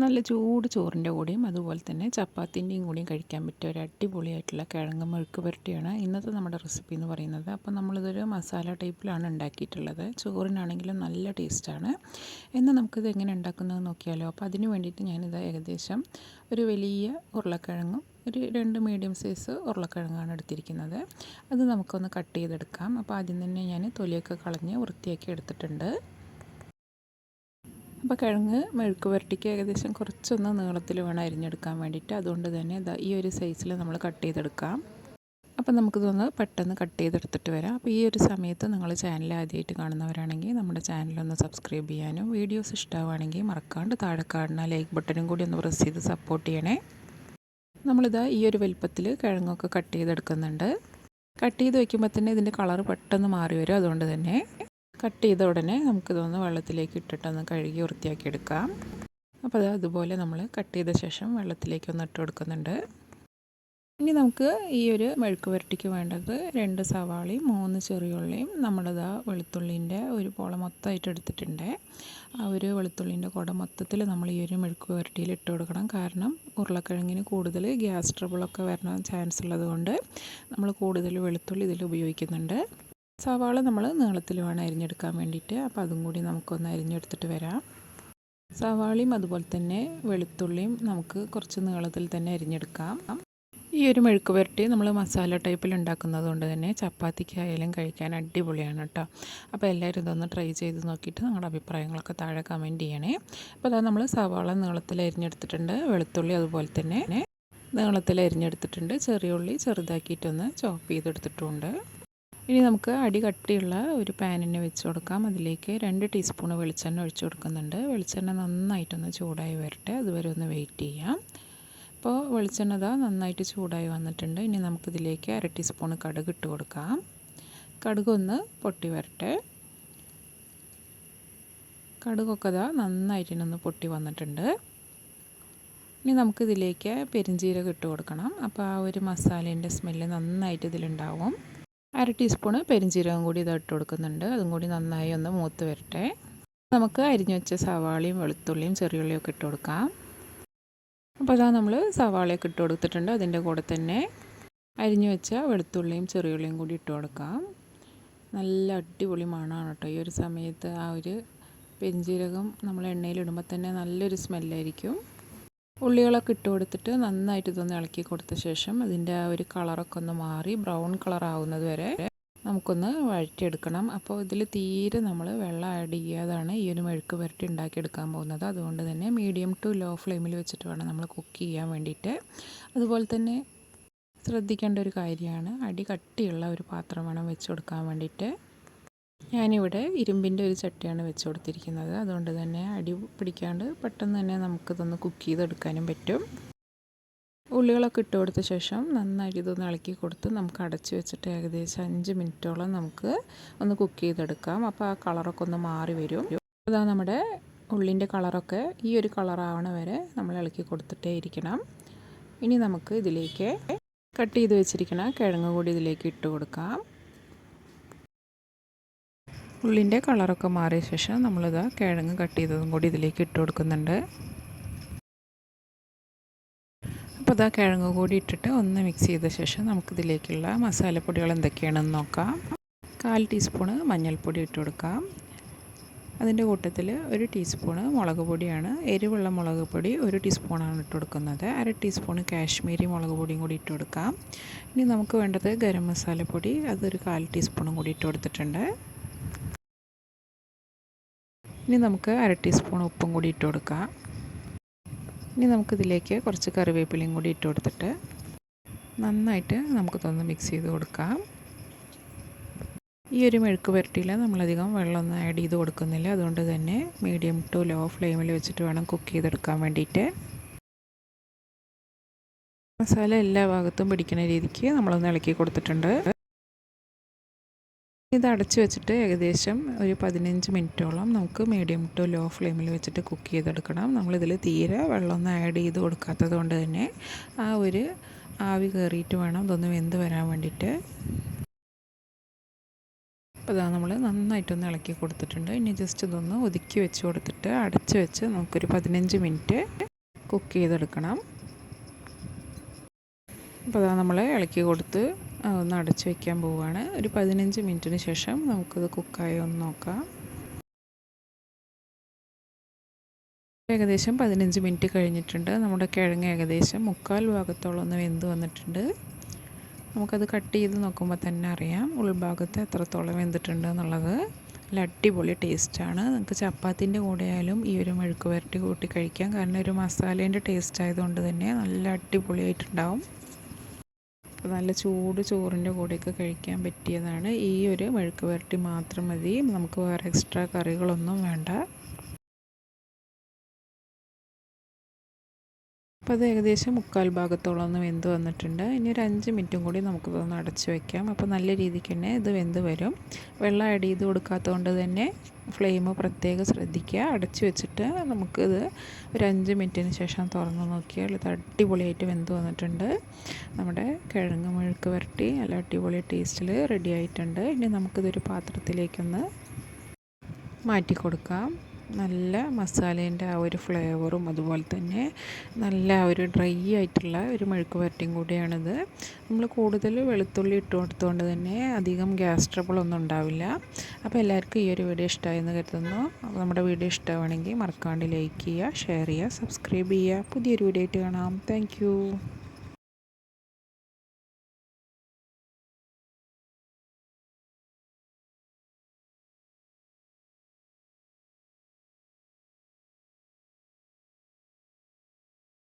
നല്ല ചൂട് ചോറിന്റെ കൂടെയും അതുപോലെ തന്നെ ചപ്പാത്തിന്റെയും കൂടിയും കഴിക്കാൻ പറ്റിയ ഒരു അടിപൊളിയായിട്ടുള്ള കിഴങ്ങ് മെഴുക്ക് പുരട്ടിയാണ് ഇന്നത്തെ നമ്മുടെ റെസിപ്പി എന്ന് പറയുന്നത്. അപ്പോൾ നമ്മളിതൊരു മസാല ടൈപ്പിലാണ് ഉണ്ടാക്കിയിട്ടുള്ളത്. ചോറിനാണെങ്കിലും നല്ല ടേസ്റ്റാണ്. എന്നാൽ നമുക്കിത് എങ്ങനെ ഉണ്ടാക്കുന്നത് നോക്കിയാലോ. അപ്പോൾ അതിന് വേണ്ടിയിട്ട് ഞാനിത് ഏകദേശം ഒരു വലിയ ഉരുളക്കിഴങ്ങും ഒരു രണ്ട് മീഡിയം സൈസ് ഉരുളക്കിഴങ്ങാണ് എടുത്തിരിക്കുന്നത്. അത് നമുക്കൊന്ന് കട്ട് ചെയ്തെടുക്കാം. അപ്പോൾ ആദ്യം തന്നെ ഞാൻ തൊലിയൊക്കെ കളഞ്ഞ് വൃത്തിയാക്കി എടുത്തിട്ടുണ്ട്. അപ്പോൾ കിഴങ്ങ് മെഴുക്ക് പുരട്ടിക്ക് ഏകദേശം കുറച്ചൊന്ന് നീളത്തിൽ വേണം അരിഞ്ഞെടുക്കാൻ വേണ്ടിയിട്ട്. അതുകൊണ്ട് തന്നെ ഇതാ ഈ ഒരു സൈസിൽ നമ്മൾ കട്ട് ചെയ്തെടുക്കാം. അപ്പോൾ നമുക്കിതൊന്ന് പെട്ടെന്ന് കട്ട് ചെയ്തെടുത്തിട്ട് വരാം. അപ്പോൾ ഈ ഒരു സമയത്ത് നിങ്ങൾ ചാനൽ ആദ്യമായിട്ട് കാണുന്നവരാണെങ്കിൽ നമ്മുടെ ചാനലൊന്ന് സബ്സ്ക്രൈബ് ചെയ്യാനും വീഡിയോസ് ഇഷ്ടമാവുകയാണെങ്കിൽ മറക്കാണ്ട് താഴെ കാണുന്ന ലൈക്ക് ബട്ടനും കൂടി ഒന്ന് പ്രസ് ചെയ്ത് സപ്പോർട്ട് ചെയ്യണേ. നമ്മളിതാ ഈ ഒരു വലുപ്പത്തിൽ കിഴങ്ങൊക്കെ കട്ട് ചെയ്തെടുക്കുന്നുണ്ട്. കട്ട് ചെയ്ത് വയ്ക്കുമ്പോൾ തന്നെ ഇതിന്റെ കളർ പെട്ടെന്ന് മാറി വരും. അതുകൊണ്ട് തന്നെ കട്ട് ചെയ്ത ഉടനെ നമുക്കിതൊന്ന് വെള്ളത്തിലേക്ക് ഇട്ടിട്ടൊന്ന് കഴുകി വൃത്തിയാക്കി എടുക്കാം അപ്പോൾ അത് അതുപോലെ നമ്മൾ കട്ട് ചെയ്ത ശേഷം വെള്ളത്തിലേക്ക് ഒന്ന് ഇട്ട് കൊടുക്കുന്നുണ്ട്. ഇനി നമുക്ക് ഈ ഒരു മെഴുക്ക് പുരട്ടിക്ക് വേണ്ടത് രണ്ട് സവാളയും മൂന്ന് ചെറിയുള്ളിയും നമ്മളിതാ വെളുത്തുള്ളിന്റെ ഒരു പോള മൊത്തമായിട്ട് എടുത്തിട്ടുണ്ട്. ആ ഒരു വെളുത്തുള്ളിന്റെ കുട മൊത്തത്തിൽ നമ്മൾ ഈ ഒരു മെഴുക്ക് പുരട്ടിയിൽ ഇട്ട് കൊടുക്കണം. കാരണം ഉരുളക്കിഴങ്ങിന് കൂടുതൽ ഗ്യാസ് ട്രബിളൊക്കെ വരണ ചാൻസ് ഉള്ളത് കൊണ്ട് നമ്മൾ കൂടുതൽ വെളുത്തുള്ളി ഇതിൽ ഉപയോഗിക്കുന്നുണ്ട്. സവാള നമ്മൾ നീളത്തിൽ വേണം അരിഞ്ഞെടുക്കാൻ വേണ്ടിയിട്ട്. അപ്പോൾ അതും കൂടി നമുക്കൊന്ന് അരിഞ്ഞെടുത്തിട്ട് വരാം. സവാളയും അതുപോലെ തന്നെ വെളുത്തുള്ളിയും നമുക്ക് കുറച്ച് നീളത്തിൽ തന്നെ അരിഞ്ഞെടുക്കാം. ഈ ഒരു മെഴുക്ക് പുരട്ടി നമ്മൾ മസാല ടൈപ്പിൽ ഉണ്ടാക്കുന്നത് കൊണ്ട് തന്നെ ചപ്പാത്തിക്കായാലും കഴിക്കാൻ അടിപൊളിയാണ് കേട്ടോ. അപ്പോൾ എല്ലാവരും ഇതൊന്ന് ട്രൈ ചെയ്ത് നോക്കിയിട്ട് നിങ്ങളുടെ അഭിപ്രായങ്ങളൊക്കെ താഴെ കമന്റ് ചെയ്യണേ. അപ്പോൾ അതാ നമ്മൾ സവാള നീളത്തിൽ അരിഞ്ഞെടുത്തിട്ടുണ്ട് വെളുത്തുള്ളി അതുപോലെ തന്നെ നീളത്തിൽ അരിഞ്ഞെടുത്തിട്ടുണ്ട് ചെറിയ ഉള്ളി ചെറുതാക്കിയിട്ടൊന്ന് ചോപ്പ് ചെയ്തെടുത്തിട്ടുണ്ട്. ഇനി നമുക്ക് അടി കട്ടിയുള്ള ഒരു പാനിനെ വെച്ച് കൊടുക്കാം. അതിലേക്ക് രണ്ട് ടീസ്പൂൺ വെളിച്ചെണ്ണ ഒഴിച്ചു കൊടുക്കുന്നുണ്ട്. വെളിച്ചെണ്ണ നന്നായിട്ടൊന്ന് ചൂടായി വരട്ടെ. അതുവരെ ഒന്ന് വെയിറ്റ് ചെയ്യാം. അപ്പോൾ വെളിച്ചെണ്ണ ഇതാ നന്നായിട്ട് ചൂടായി വന്നിട്ടുണ്ട്. ഇനി നമുക്കിതിലേക്ക് അര ടീസ്പൂൺ കടുക് ഇട്ട് കൊടുക്കാം. കടുക് ഒന്ന് പൊട്ടി വരട്ടെ. കടുകൊക്കെ ഇതാ നന്നായിട്ടിനൊന്ന് പൊട്ടി വന്നിട്ടുണ്ട്. ഇനി നമുക്കിതിലേക്ക് പെരിഞ്ചീരകം ഇട്ട് കൊടുക്കണം. അപ്പോൾ ആ ഒരു മസാലേന്റെ സ്മെല്ല് നന്നായിട്ട് ഇതിലുണ്ടാവും. അര ടീസ്പൂണ് പെരിഞ്ചീരകം കൂടി ഇട്ട് കൊടുക്കുന്നുണ്ട്. അതും കൂടി നന്നായി ഒന്ന് മൂത്ത് വരട്ടെ. നമുക്ക് അരിഞ്ഞു വെച്ച സവാളയും വെളുത്തുള്ളിയും ചെറിയുള്ളിയും ഒക്കെ ഇട്ട് കൊടുക്കാം. അപ്പോൾ അതാ നമ്മൾ സവാളയൊക്കെ ഇട്ട് കൊടുത്തിട്ടുണ്ട്. അതിന്റെ കൂടെ തന്നെ അരിഞ്ഞു വെച്ച വെളുത്തുള്ളിയും ചെറിയുള്ളിയും കൂടി ഇട്ട് കൊടുക്കാം. നല്ല അടിപൊളി മണമാണ് കേട്ടോ. ഈ ഒരു സമയത്ത് ആ ഒരു പെരിഞ്ചീരകം നമ്മൾ എണ്ണയിലിടുമ്പോൾ തന്നെ നല്ലൊരു സ്മെല്ലായിരിക്കും. ഉള്ളികളൊക്കെ ഇട്ട് കൊടുത്തിട്ട് നന്നായിട്ട് ഇതൊന്ന് ഇളക്കി കൊടുത്ത ശേഷം അതിന്റെ ആ ഒരു കളറൊക്കെ ഒന്ന് മാറി ബ്രൗൺ കളർ ആവുന്നത് വരെ നമുക്കൊന്ന് വഴറ്റിയെടുക്കണം. അപ്പോൾ ഇതിൽ തീരെ നമ്മൾ വെള്ളം ആഡ് ചെയ്യാതാണ് ഈ ഒരു മെഴുക്ക് പുരട്ടി ഉണ്ടാക്കിയെടുക്കാൻ പോകുന്നത്. അതുകൊണ്ട് തന്നെ മീഡിയം ടു ലോ ഫ്ലെയിമിൽ വെച്ചിട്ട് വേണം നമ്മൾ കുക്ക് ചെയ്യാൻ വേണ്ടിയിട്ട്. അതുപോലെ തന്നെ ശ്രദ്ധിക്കേണ്ട ഒരു കാര്യമാണ് അടി കട്ടിയുള്ള ഒരു പാത്രം വേണം വെച്ച് കൊടുക്കാൻ വേണ്ടിയിട്ട്. ഞാനിവിടെ ഇരുമ്പിന്റെ ഒരു ചട്ടിയാണ് വെച്ച് കൊടുത്തിരിക്കുന്നത്. അതുകൊണ്ട് തന്നെ അടി പിടിക്കാണ്ട് പെട്ടെന്ന് തന്നെ നമുക്കിതൊന്ന് കുക്ക് ചെയ്തെടുക്കാനും പറ്റും. ഉള്ളികളൊക്കെ ഇട്ട് കൊടുത്ത ശേഷം നന്നായിട്ട് ഇതൊന്ന് ഇളക്കി കൊടുത്ത് നമുക്ക് അടച്ച് വെച്ചിട്ട് ഏകദേശം അഞ്ച് മിനിറ്റോളം നമുക്ക് ഒന്ന് കുക്ക് ചെയ്തെടുക്കാം. അപ്പോൾ ആ കളറൊക്കെ ഒന്ന് മാറി വരും. അതാ നമ്മുടെ ഉള്ളിന്റെ കളറൊക്കെ ഈ ഒരു കളറാവണ വരെ നമ്മൾ ഇളക്കി കൊടുത്തിട്ടേ ഇരിക്കണം. ഇനി നമുക്ക് ഇതിലേക്ക് കട്ട് ചെയ്ത് വെച്ചിരിക്കണം കിഴങ്ങ് കൂടി ഇതിലേക്ക് ഇട്ട് കൊടുക്കാം. ഉള്ളിന്റെ കളറൊക്കെ മാറിയ ശേഷം നമ്മളിത് കിഴങ്ങ് കട്ട് ചെയ്തതും കൂടി ഇതിലേക്ക് ഇട്ട് കൊടുക്കുന്നുണ്ട്. അപ്പോൾ ഇതാ കിഴങ്ങ് കൂടി ഇട്ടിട്ട് ഒന്ന് മിക്സ് ചെയ്ത ശേഷം നമുക്കിതിലേക്കുള്ള മസാലപ്പൊടികൾ എന്തൊക്കെയാണെന്ന് നോക്കാം. കാൽ ടീസ്പൂണ് മഞ്ഞൾപ്പൊടി ഇട്ട് കൊടുക്കാം. അതിന്റെ കൂട്ടത്തിൽ ഒരു ടീസ്പൂണ് മുളക് പൊടിയാണ്. എരിവുള്ള മുളക് പൊടി ഒരു ടീസ്പൂണാണ് ഇട്ട് കൊടുക്കുന്നത്. അര ടീസ്പൂണ് കാശ്മീരി മുളക് പൊടിയും കൂടി ഇട്ട് കൊടുക്കാം. ഇനി നമുക്ക് വേണ്ടത് ഗരം മസാലപ്പൊടി അതൊരു കാൽ ടീസ്പൂണും കൂടി ഇട്ട് കൊടുത്തിട്ടുണ്ട്. ഇനി നമുക്ക് അര ടീസ്പൂൺ ഉപ്പും കൂടി ഇട്ട് കൊടുക്കാം. ഇനി നമുക്കിതിലേക്ക് കുറച്ച് കറിവേപ്പിലയും കൂടി ഇട്ട് കൊടുത്തിട്ട് നന്നായിട്ട് നമുക്കിതൊന്ന് മിക്സ് ചെയ്ത് കൊടുക്കാം. ഈ ഒരു മെഴുക്ക് പുരട്ടിയിൽ നമ്മളധികം വെള്ളമൊന്നും ആഡ് ചെയ്ത് കൊടുക്കുന്നില്ല. അതുകൊണ്ട് തന്നെ മീഡിയം ടു ലോ ഫ്ലെയിമിൽ വെച്ചിട്ട് വേണം കുക്ക് ചെയ്തെടുക്കാൻ വേണ്ടിയിട്ട്. മസാല എല്ലാ ഭാഗത്തും പിടിക്കുന്ന രീതിക്ക് നമ്മളൊന്ന് ഇളക്കി കൊടുത്തിട്ടുണ്ട്. ഇത് അടച്ചു വെച്ചിട്ട് ഏകദേശം ഒരു പതിനഞ്ച് മിനിറ്റോളം നമുക്ക് മീഡിയം ടു ലോ ഫ്ലെയിമിൽ വെച്ചിട്ട് കുക്ക് ചെയ്തെടുക്കണം. നമ്മളിതിൽ തീരെ വെള്ളമൊന്നും ആഡ് ചെയ്ത് കൊടുക്കാത്തത് കൊണ്ട് തന്നെ ആ ഒരു ആവി കയറിയിട്ട് വേണം ഇതൊന്ന് വെന്ത് വരാൻ വേണ്ടിയിട്ട് അപ്പോൾ അതാ നമ്മൾ നന്നായിട്ടൊന്ന് ഇളക്കി കൊടുത്തിട്ടുണ്ട്. ഇനി ജസ്റ്റ് ഇതൊന്ന് ഒതുക്കി വെച്ച് കൊടുത്തിട്ട് അടച്ച് വെച്ച് നമുക്കൊരു പതിനഞ്ച് മിനിറ്റ് കുക്ക് ചെയ്തെടുക്കണം. അപ്പോൾ അതാ നമ്മൾ ഇളക്കി കൊടുത്ത് ഒന്ന് അടച്ച് വയ്ക്കാൻ പോവുകയാണ് ഒരു പതിനഞ്ച് മിനിറ്റിന് ശേഷം നമുക്കത് കുക്കായി ഒന്ന് നോക്കാം. ഏകദേശം പതിനഞ്ച് മിനിറ്റ് കഴിഞ്ഞിട്ടുണ്ട്. നമ്മുടെ കിഴങ്ങ് ഏകദേശം മുക്കാൽ ഭാഗത്തോളം ഒന്ന് വെന്ത് വന്നിട്ടുണ്ട്. നമുക്കത് കട്ട് ചെയ്ത് നോക്കുമ്പോൾ തന്നെ അറിയാം ഉൾഭാഗത്ത് എത്രത്തോളം വെന്തിട്ടുണ്ട് എന്നുള്ളത്. നല്ല അടിപൊളി ടേസ്റ്റാണ് നമുക്ക് ചപ്പാത്തിന്റെ കൂടെ ആയാലും ഈ ഒരു മെഴുക്ക് വരട്ടി കൂട്ടി കഴിക്കാം. കാരണം ഒരു മസാലേന്റെ ടേസ്റ്റ് ആയതുകൊണ്ട് തന്നെ നല്ല അടിപൊളിയായിട്ടുണ്ടാവും. നല്ല ചൂട് ചോറിന്റെ കൂടെയൊക്കെ കഴിക്കാൻ പറ്റിയതാണ്. ഈ ഒരു മെഴുക്ക് പുരട്ടി മാത്രം മതി. നമുക്ക് വേറെ എക്സ്ട്രാ കറികളൊന്നും വേണ്ട. അപ്പോൾ അത് ഏകദേശം മുക്കാൽ ഭാഗത്തോളം ഒന്ന് വെന്ത് വന്നിട്ടുണ്ട്. ഇനി ഒരു അഞ്ച് മിനിറ്റും കൂടി നമുക്കിതൊന്ന് അടച്ചു വയ്ക്കാം അപ്പോൾ നല്ല രീതിക്ക് തന്നെ ഇത് വെന്ത് വരും. വെള്ളം ആഡ് ചെയ്ത് കൊടുക്കാത്തതുകൊണ്ട് തന്നെ ഫ്ലെയിം പ്രത്യേകം ശ്രദ്ധിക്കുക. അടച്ചു വെച്ചിട്ട് നമുക്കിത് ഒരു അഞ്ച് മിനിറ്റിന് ശേഷം തുറന്ന് നോക്കിയാൽ ഇത് അടിപൊളിയായിട്ട് വെന്ത് വന്നിട്ടുണ്ട്. നമ്മുടെ കിഴങ്ങ് മുഴുക്ക് വരട്ടി നല്ല അടിപൊളി ടേസ്റ്റിൽ റെഡി ആയിട്ടുണ്ട്. ഇനി നമുക്കിതൊരു പാത്രത്തിലേക്കൊന്ന് മാറ്റി കൊടുക്കാം നല്ല മസാലേന്റെ ആ ഒരു ഫ്ലേവറും അതുപോലെ തന്നെ നല്ല ഒരു ഡ്രൈ ആയിട്ടുള്ള ഒരു മെഴുക്ക് വരട്ടിയും കൂടിയാണിത്. നമ്മൾ കൂടുതൽ വെളുത്തുള്ളി ഇട്ട് കൊടുത്തുകൊണ്ട് തന്നെ അധികം ഗ്യാസ് ട്രബിളൊന്നും ഉണ്ടാവില്ല. അപ്പോൾ എല്ലാവർക്കും ഈ ഒരു വീഡിയോ ഇഷ്ടമായെന്ന് കരുതുന്നു. നമ്മുടെ വീഡിയോ ഇഷ്ടമാണെങ്കിൽ മറക്കാണ്ട് ലൈക്ക് ചെയ്യുക ഷെയർ ചെയ്യുക സബ്സ്ക്രൈബ് ചെയ്യുക. പുതിയൊരു വീഡിയോ ആയിട്ട് കാണാം. താങ്ക്